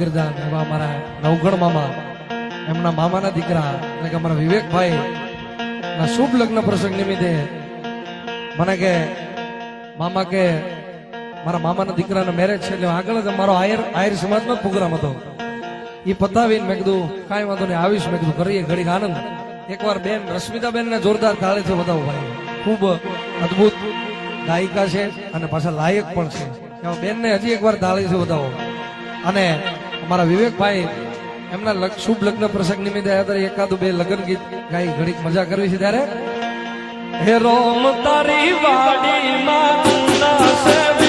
ગિરજાન એવા અમારા નવગણ મામા, એમના મામાના દીકરા એટલે કે અમારા વિવેકભાઈ ના શુભ લગ્ન પ્રસંગ નિમિત્તે મને કે મામા કે મારા મામાના દીકરાના મેરેજ છે એટલે આગળ જ અમારો આયર આયર સમાજનો જ પ્રોગ્રામ હતો. એ પતાવીને મેં કીધું, કાંઈ વાંધો નહીં, આવીશ. મેં કીધું, કરીએ ઘડીક આનંદ. એકવાર બેન રશ્મિતાબેનને જોરદાર તાળેથી બતાવો ભાઈ. ખૂબ અદ્ભુત ગાયિકા છે અને પાછા લાયક પણ છે. બેનને હજી એકવાર તાળીથી બતાવો અને અમારા વિવેકભાઈ એમના શુભ લગ્ન પ્રસંગ નિમિત્તે આવ્યા ત્યારે એકાદું બે લગ્ન ગીત ગાઈ ઘડીક મજા કરવી છે ત્યારે, હે રોમ તારી વાડી માં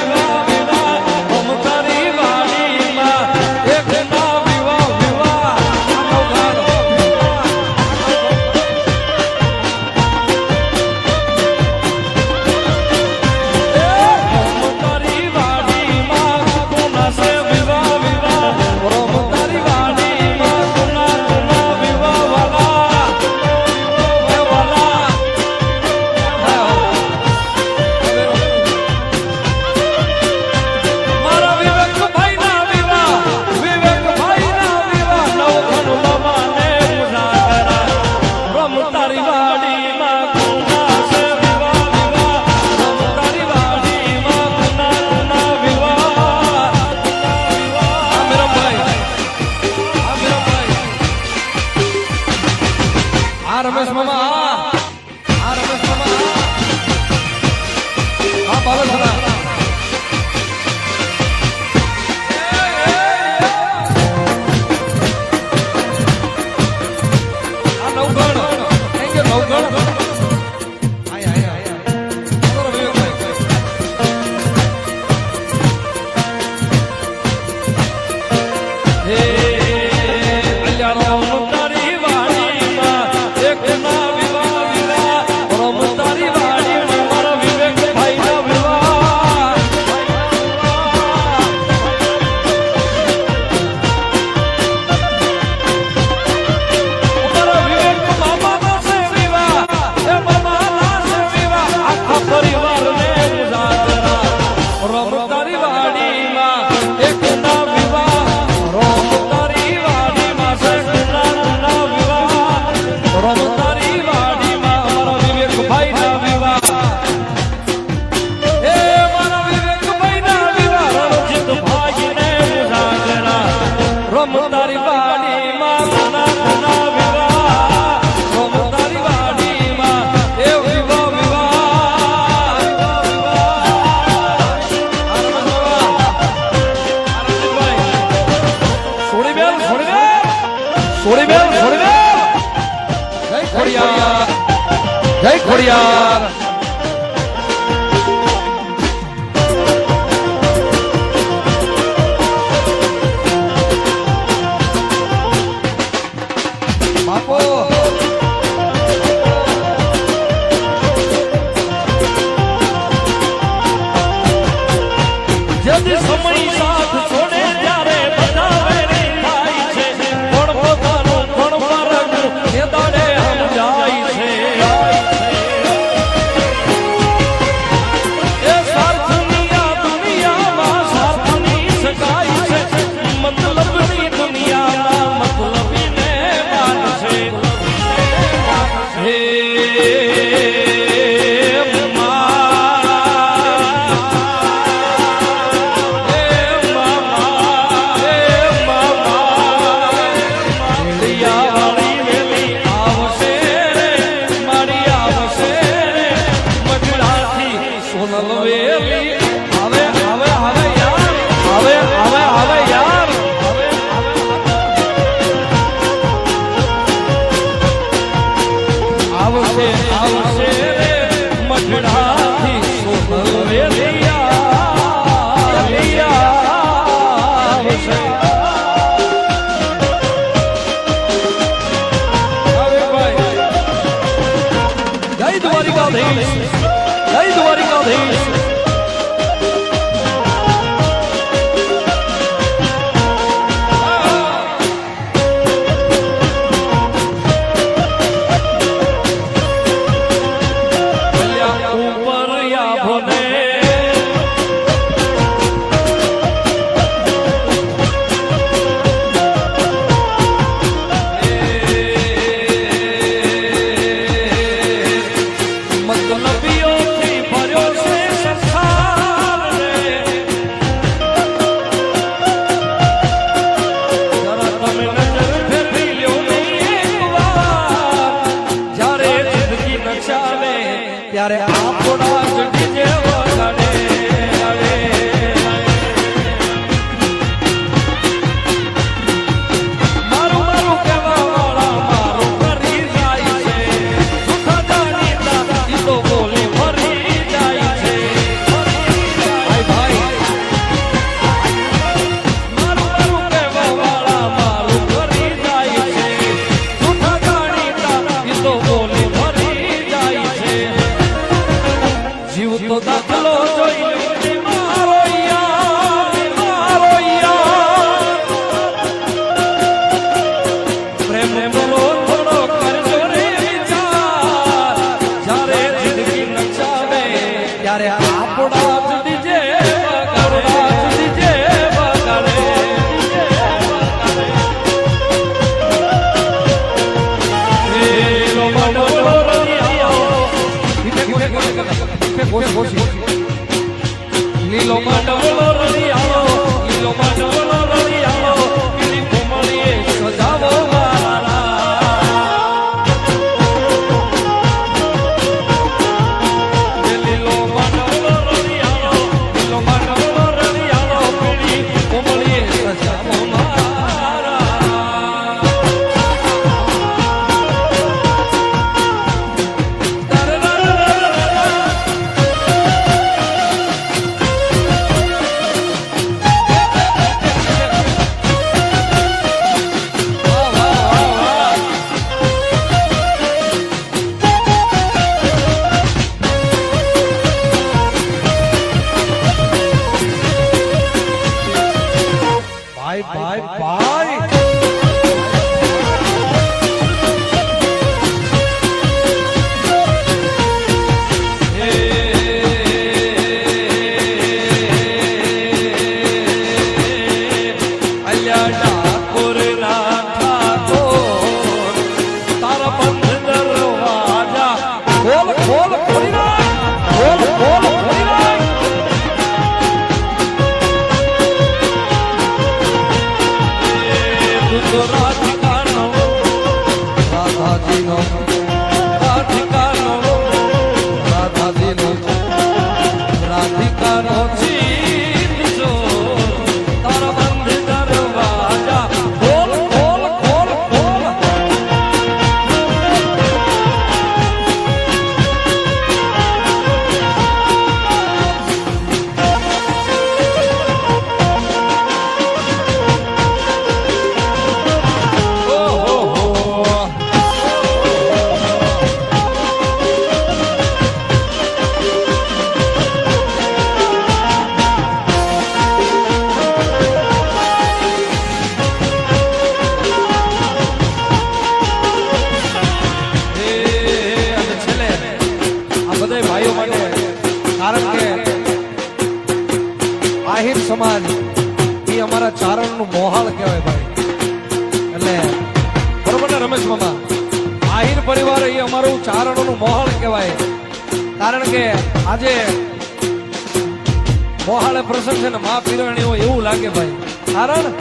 Gloria. Lilo Mar. અમારા ચારણનું મોહાળ કહેવાય ભાઈ. એટલે બરોબર ને રમેશ મામા? આહિર પરિવાર એ અમારું ચારણોનું મોહાળ કહેવાય. કારણ કે આજે મોહાળે પ્રસંગ છે ને મા પીરણી હોય એવું લાગે ભાઈ. કારણ?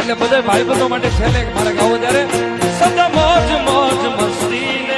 એટલે બધા ભાઈ બંધો માટે છેલ્લે મારે ગાવો ત્યારે સદા મોજ મોજ, મસ્તી.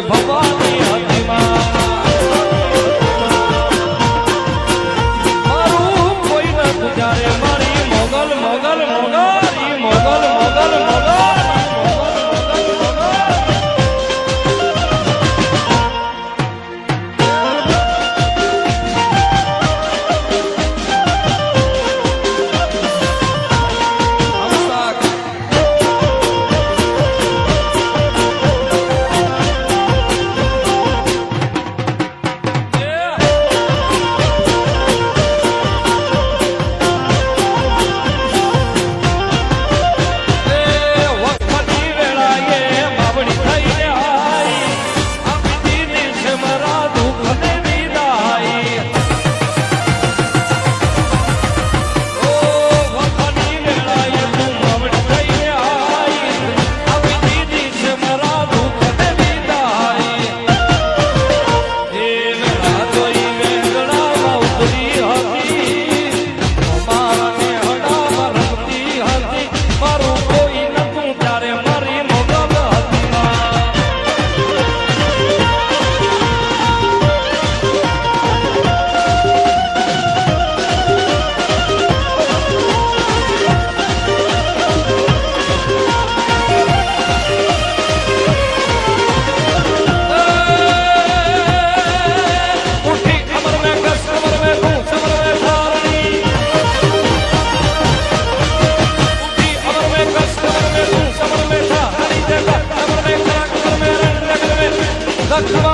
ભગવાન. Sakla